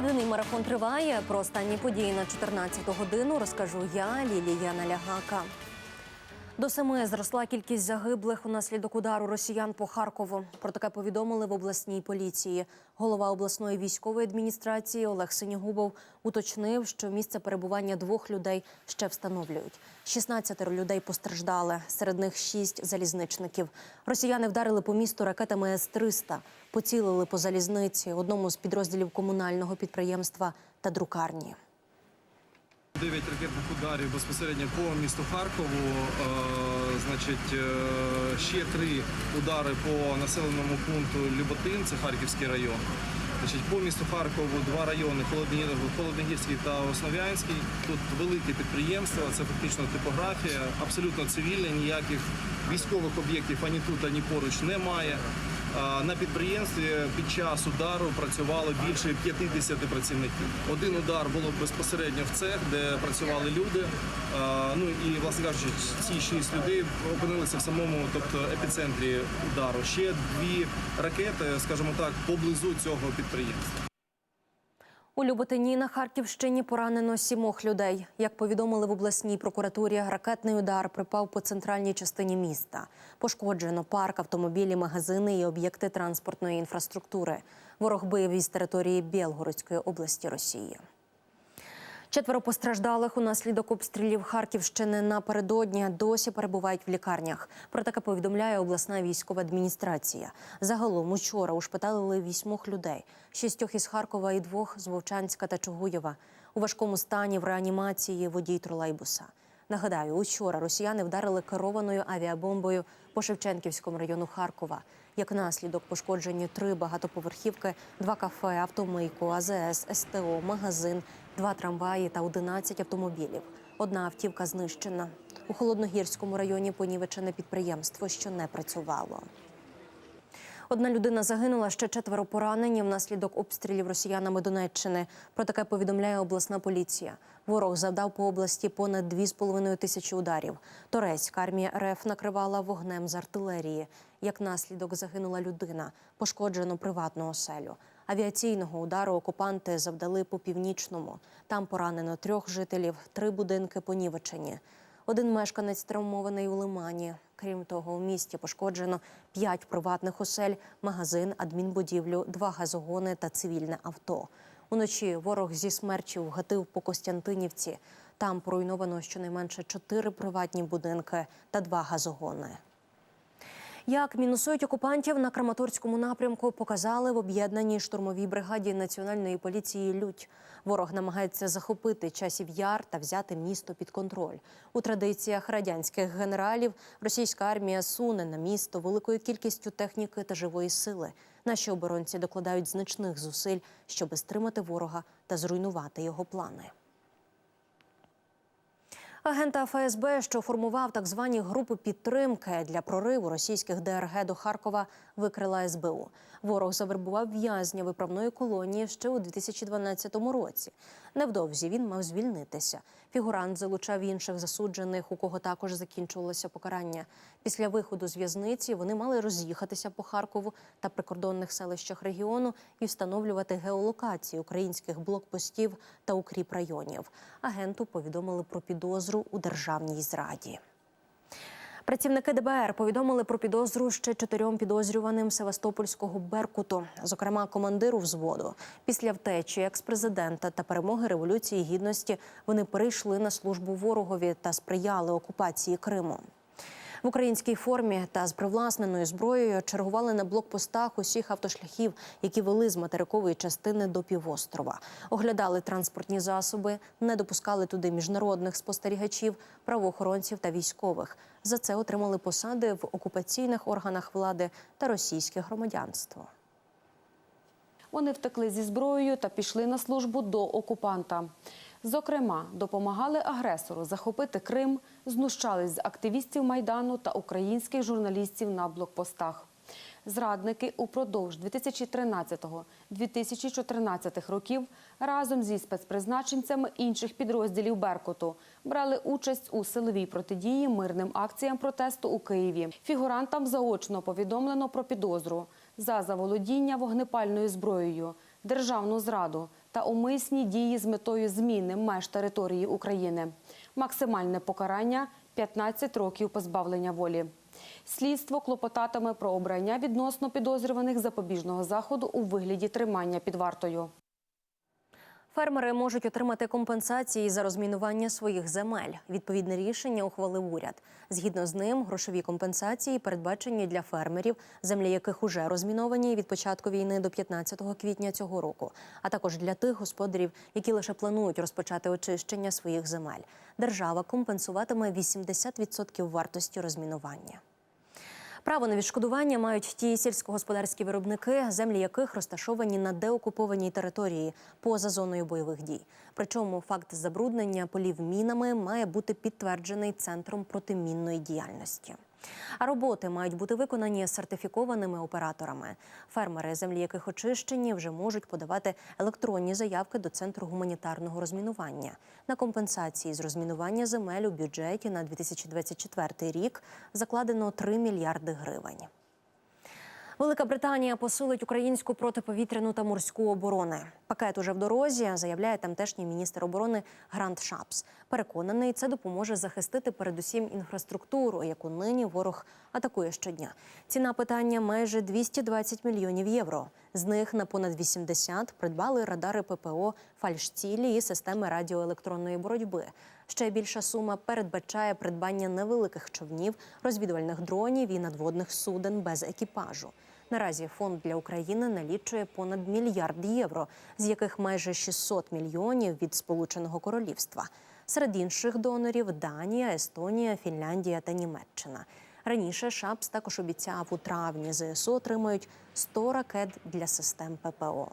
Єдиний марафон триває. Про останні події на 14 годину розкажу я, Лілія Налягака. До семи зросла кількість загиблих унаслідок удару росіян по Харкову. Про таке повідомили в обласній поліції. Голова обласної військової адміністрації Олег Синігубов уточнив, що місце перебування двох людей ще встановлюють. 16 людей постраждали, серед них шість залізничників. Росіяни вдарили по місту ракетами С-300, поцілили по залізниці, одному з підрозділів комунального підприємства та друкарні. Дев'ять ракетних ударів безпосередньо по місту Харкову. Е, значить, е, ще три удари по населеному пункту Люботин, це Харківський район. Значить, по місту Харкову два райони Холодногірський та Основ'янський. Тут велике підприємство, це фактично типографія, абсолютно цивільне, ніяких військових об'єктів ані тут, ані поруч немає. На підприємстві під час удару працювало більше 50 працівників. Один удар було безпосередньо в цех, де працювали люди. Ну і власне кажучи, ці шість людей опинилися в самому, тобто епіцентрі удару. Ще дві ракети, скажімо так, поблизу цього підприємства. У Люботині на Харківщині поранено сімох людей. Як повідомили в обласній прокуратурі, ракетний удар припав по центральній частині міста. Пошкоджено парк, автомобілі, магазини і об'єкти транспортної інфраструктури. Ворог бив із території Білгородської області Росії. Четверо постраждалих унаслідок обстрілів Харківщини напередодні досі перебувають в лікарнях. Про таке повідомляє обласна військова адміністрація. Загалом учора ушпиталили вісьмох людей: шістьох із Харкова і двох з Вовчанська та Чугуєва. У важкому стані в реанімації водій тролейбуса. Нагадаю, учора росіяни вдарили керованою авіабомбою по Шевченківському району Харкова. Як наслідок пошкоджені три багатоповерхівки, два кафе, автомийку, АЗС, СТО, магазин, два трамваї та 11 автомобілів. Одна автівка знищена. У Холодногірському районі понівечене підприємство, що не працювало. Одна людина загинула, ще четверо поранені внаслідок обстрілів росіянами Донеччини. Про таке повідомляє обласна поліція. Ворог завдав по області понад 2,5 тисячі ударів. Турецька армія РФ накривала вогнем з артилерії. Як наслідок загинула людина, пошкоджено приватну оселю. Авіаційного удару окупанти завдали по північному. Там поранено трьох жителів, три будинки понівечені. Один мешканець травмований у Лимані. Крім того, у місті пошкоджено п'ять приватних осель, магазин, адмінбудівлю, два газогони та цивільне авто. Уночі ворог зі смерчі вгатив по Костянтинівці. Там поруйновано щонайменше чотири приватні будинки та два газогони. Як мінусують окупантів на Краматорському напрямку, показали в об'єднаній штурмовій бригаді національної поліції Лють. Ворог намагається захопити часів яр та взяти місто під контроль. У традиціях радянських генералів російська армія суне на місто великою кількістю техніки та живої сили. Наші оборонці докладають значних зусиль, щоби стримати ворога та зруйнувати його плани. Агента ФСБ, що формував так звані групи підтримки для прориву російських ДРГ до Харкова, викрила СБУ. Ворог завербував в'язня виправної колонії ще у 2012 році. Невдовзі він мав звільнитися. Фігурант залучав інших засуджених, у кого також закінчувалося покарання. Після виходу з в'язниці вони мали роз'їхатися по Харкову та прикордонних селищах регіону і встановлювати геолокації українських блокпостів та укріп районів. Агенту повідомили про підозру у державній зраді. Працівники ДБР повідомили про підозру ще чотирьом підозрюваним Севастопольського Беркуту, зокрема командиру взводу. Після втечі експрезидента та перемоги революції гідності вони перейшли на службу ворогові та сприяли окупації Криму. В українській формі та з привласненою зброєю чергували на блокпостах усіх автошляхів, які вели з материкової частини до півострова. Оглядали транспортні засоби, не допускали туди міжнародних спостерігачів, правоохоронців та військових. За це отримали посади в окупаційних органах влади та російське громадянство. Вони втекли зі зброєю та пішли на службу до окупанта. Зокрема, допомагали агресору захопити Крим, знущались з активістів майдану та українських журналістів на блокпостах. Зрадники упродовж 2013-2014 років разом зі спецпризначенцями інших підрозділів Беркуту брали участь у силовій протидії мирним акціям протесту у Києві. Фігурантам заочно повідомлено про підозру за заволодіння вогнепальною зброєю, державну зраду та умисні дії з метою зміни меж території України. Максимальне покарання 15 років позбавлення волі. Слідство клопотатиме про обрання відносно підозрюваних запобіжного заходу у вигляді тримання під вартою. Фермери можуть отримати компенсації за розмінування своїх земель. Відповідне рішення ухвалив уряд. Згідно з ним, грошові компенсації передбачені для фермерів, землі яких уже розміновані від початку війни до 15 квітня цього року, а також для тих господарів, які лише планують розпочати очищення своїх земель. Держава компенсуватиме 80% вартості розмінування. Право на відшкодування мають ті сільськогосподарські виробники, землі яких розташовані на деокупованій території поза зоною бойових дій. Причому факт забруднення полів мінами має бути підтверджений центром протимінної діяльності. А роботи мають бути виконані сертифікованими операторами. Фермери, землі яких очищені, вже можуть подавати електронні заявки до центру гуманітарного розмінування. На компенсації з розмінування земель у бюджеті на 2024 рік закладено 3 мільярди гривень. Велика Британія посилить українську протиповітряну та морську оборони. Пакет уже в дорозі, заявляє тамтешній міністр оборони Грант Шапс. Переконаний, це допоможе захистити передусім інфраструктуру, яку нині ворог атакує щодня. Ціна питання майже 220 мільйонів євро. З них на понад 80 придбали радари ППО, фальшцілі і системи радіоелектронної боротьби. Ще більша сума передбачає придбання невеликих човнів, розвідувальних дронів і надводних суден без екіпажу. Наразі фонд для України налічує понад мільярд євро, з яких майже 600 мільйонів від Сполученого Королівства. Серед інших донорів Данія, Естонія, Фінляндія та Німеччина. Раніше Шапс також обіцяв у травні ЗСУ отримають 100 ракет для систем ППО.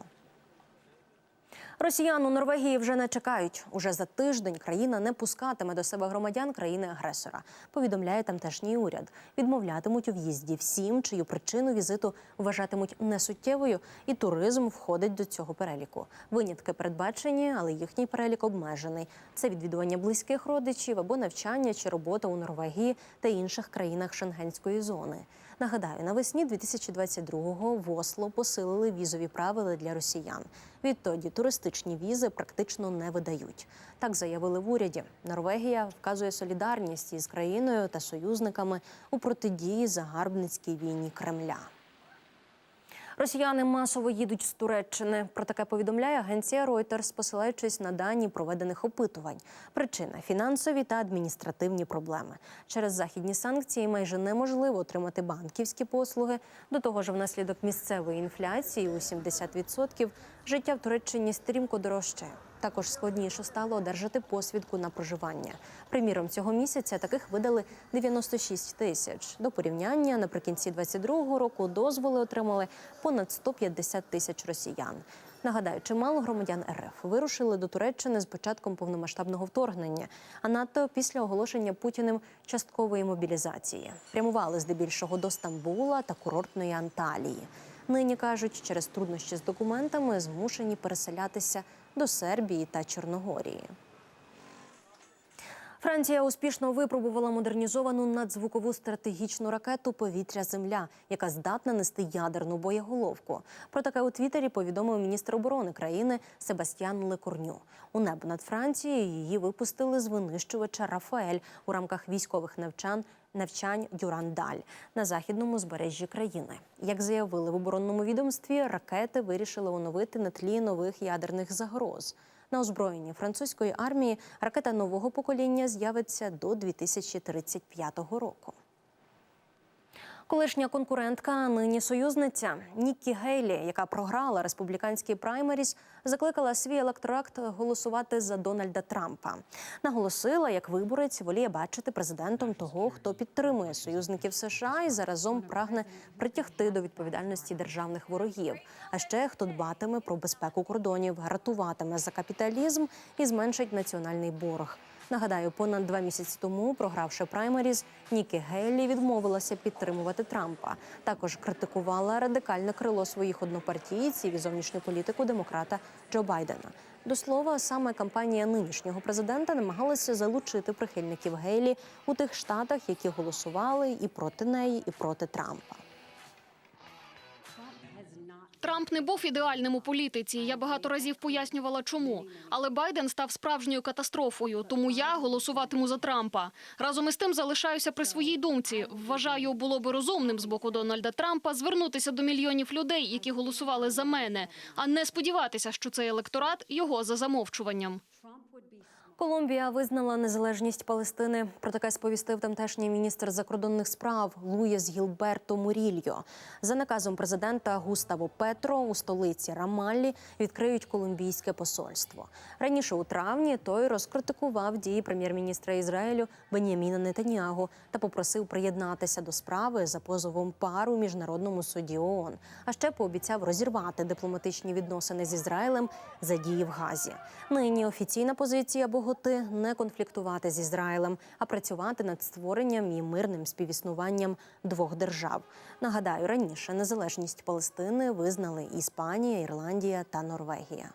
Росіян у Норвегії вже не чекають. Уже за тиждень країна не пускатиме до себе громадян країни-агресора. Повідомляє тамтешній уряд. Відмовлятимуть у в'їзді всім, чию причину візиту вважатимуть несуттєвою, і туризм входить до цього переліку. Винятки передбачені, але їхній перелік обмежений. Це відвідування близьких родичів або навчання чи робота у Норвегії та інших країнах Шенгенської зони. Нагадаю, навесні 2022-го в Осло посилили візові правила для росіян. Відтоді туристичні візи практично не видають. Так заявили в уряді. Норвегія вказує солідарність із країною та союзниками у протидії загарбницькій війні Кремля. Росіяни масово їдуть з Туреччини. Про таке повідомляє агенція Reuters, посилаючись на дані проведених опитувань. Причина фінансові та адміністративні проблеми. Через західні санкції майже неможливо отримати банківські послуги. До того ж, внаслідок місцевої інфляції у 70% життя в Туреччині стрімко дорожчає. Також складніше стало одержати посвідку на проживання. Приміром, цього місяця таких видали 96 тисяч. До порівняння наприкінці 22-го року дозволи отримали понад 150 тисяч росіян. Нагадаю, чимало громадян РФ вирушили до Туреччини з початком повномасштабного вторгнення, а надто після оголошення Путіним часткової мобілізації. Прямували здебільшого до Стамбула та курортної Анталії. Нині кажуть, через труднощі з документами змушені переселятися до Сербії та Чорногорії. Франція успішно випробувала модернізовану надзвукову стратегічну ракету Повітря-Земля, яка здатна нести ядерну боєголовку. Про таке у Твіттері повідомив міністр оборони країни Себастьян Лекорню. У небо над Францією її випустили з винищувача Рафаель у рамках військових навчань. Навчань Дюрандаль на західному збережжі країни, як заявили в оборонному відомстві, ракети вирішили оновити на тлі нових ядерних загроз. На озброєнні французької армії ракета нового покоління з'явиться до 2035 року. Колишня конкурентка, а нині союзниця Ніккі Гейлі, яка програла республіканський праймеріс, закликала свій електорат голосувати за Дональда Трампа. Наголосила, як виборець воліє бачити президентом того, хто підтримує союзників США і заразом прагне притягти до відповідальності державних ворогів. А ще хто дбатиме про безпеку кордонів, ратуватиме за капіталізм і зменшить національний борг. Нагадаю, понад два місяці тому, програвши праймеріз, Нікі Гейлі відмовилася підтримувати Трампа. Також критикувала радикальне крило своїх однопартійців і зовнішню політику демократа Джо Байдена. До слова, саме кампанія нинішнього президента намагалася залучити прихильників Гейлі у тих штатах, які голосували і проти неї, і проти Трампа. Трамп не був ідеальним у політиці. Я багато разів пояснювала, чому. Але Байден став справжньою катастрофою. Тому я голосуватиму за Трампа. Разом із тим залишаюся при своїй думці. Вважаю, було би розумним з боку Дональда Трампа звернутися до мільйонів людей, які голосували за мене, а не сподіватися, що цей електорат його за замовчуванням. Колумбія визнала незалежність Палестини. Про таке сповістив тамтешній міністр закордонних справ Луїс Гілберто Мурільо. За наказом президента Густаво Петро у столиці Рамаллі відкриють колумбійське посольство. Раніше у травні той розкритикував дії прем'єр-міністра Ізраїлю Беняміна Нетаньягу та попросив приєднатися до справи за позовом пару у міжнародному суді ООН. А ще пообіцяв розірвати дипломатичні відносини з Ізраїлем за дії в Газі. Нині офіційна позиція Боготи не конфліктувати з Ізраїлем, а працювати над створенням і мирним співіснуванням двох держав. Нагадаю, раніше незалежність Палестини визнали Іспанія, Ірландія та Норвегія.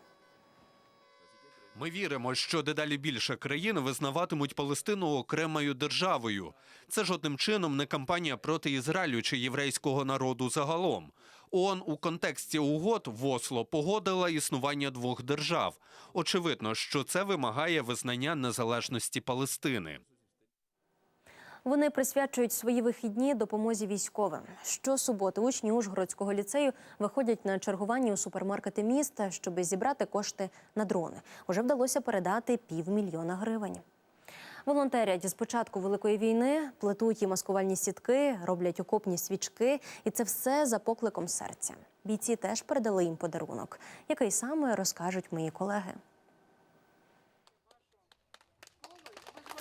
Ми віримо, що дедалі більше країн визнаватимуть Палестину окремою державою. Це жодним чином не кампанія проти Ізраїлю чи єврейського народу загалом. ООН у контексті угод в Осло погодила існування двох держав. Очевидно, що це вимагає визнання незалежності Палестини. Вони присвячують свої вихідні допомозі військовим. Щосуботи учні Ужгородського ліцею виходять на чергування у супермаркети міста, щоб зібрати кошти на дрони. Уже вдалося передати півмільйона гривень. Волонтерять з початку великої війни, плетуть і маскувальні сітки, роблять окопні свічки, і це все за покликом серця. Бійці теж передали їм подарунок, який саме розкажуть мої колеги.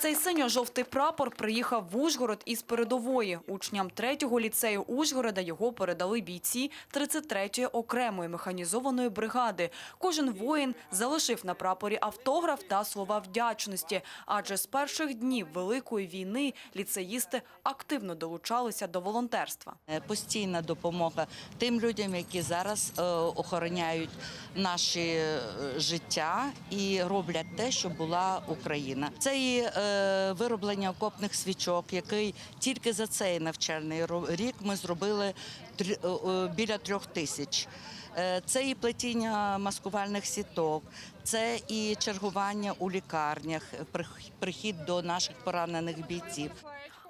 Цей синьо-жовтий прапор приїхав в Ужгород із передової. Учням третього ліцею Ужгорода його передали бійці 33-ї окремої механізованої бригади. Кожен воїн залишив на прапорі автограф та слова вдячності. Адже з перших днів Великої війни ліцеїсти активно долучалися до волонтерства. Е, Постійна допомога тим людям, які зараз е, охороняють наші е, життя і роблять те, щоб була Україна. Це і вироблення окопних свічок, який тільки за цей навчальний рік ми зробили е, е, біля трьох тисяч. Е, Це і плетіння маскувальних сіток, це і чергування у лікарнях, прихід до наших поранених бійців.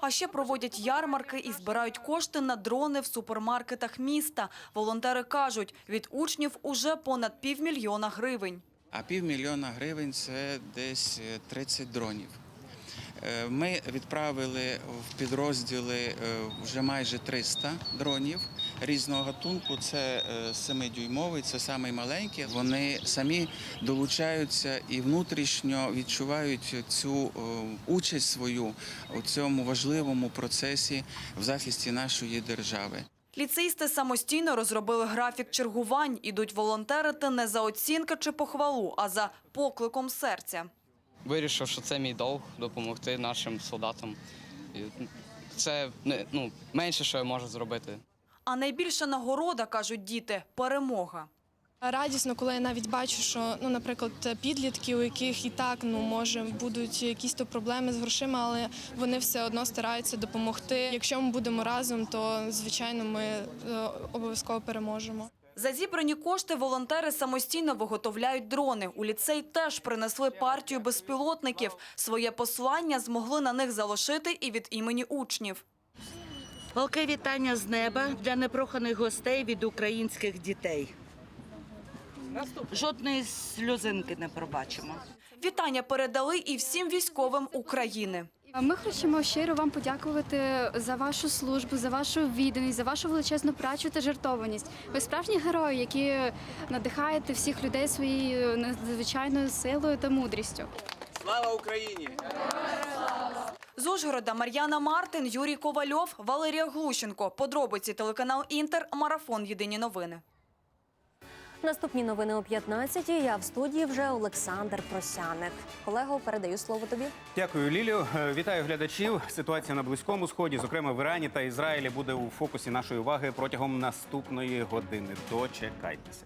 А ще проводять ярмарки і збирають кошти на дрони в супермаркетах міста. Волонтери кажуть, від учнів уже понад півмільйона гривень. А півмільйона гривень це десь е, 30 дронів. Е, Ми відправили в підрозділи е, вже майже 300 дронів різного гатунку. Це 7-дюймовий, це самий маленький. Вони самі долучаються і внутрішньо відчувають цю е, участь свою у цьому важливому процесі в захисті нашої держави. Ліцеїсти самостійно розробили графік чергувань. Ідуть волонтерити не за оцінки чи похвалу, а за покликом серця. Вирішив, що це мій долг допомогти нашим солдатам. Це не- ну, менше, що я можу зробити. А найбільша нагорода, кажуть діти, перемога. Радісно, коли я навіть бачу, що ну, наприклад, підлітки, у яких і так ну може будуть якісь то проблеми з грошима, але вони все одно стараються допомогти. Якщо ми будемо разом, то звичайно ми е, обов'язково переможемо. За зібрані кошти волонтери самостійно виготовляють дрони. У ліцей теж принесли партію безпілотників. Своє послання змогли на них залишити і від імені учнів. Палке вітання з неба для непроханих гостей від українських дітей. Жодної сльозинки не пробачимо. Вітання передали і всім військовим України. Ми хочемо щиро вам подякувати за вашу службу, за вашу відданість, за вашу величезну працю та жертованість. Ви справжні герої, які надихаєте всіх людей своєю надзвичайною силою та мудрістю. Слава Україні! З Ужгорода Мар'яна Мартин, Юрій Ковальов, Валерія Глущенко. Подробиці телеканал Інтер. Марафон. Єдині новини. Наступні новини о 15-й. Я в студії вже Олександр Просяник. Колего, передаю слово тобі. Дякую, Лілю. Е, Вітаю глядачів. Ситуація на близькому сході, зокрема в Ірані та Ізраїлі, буде у фокусі нашої уваги протягом наступної години. Дочекайтеся.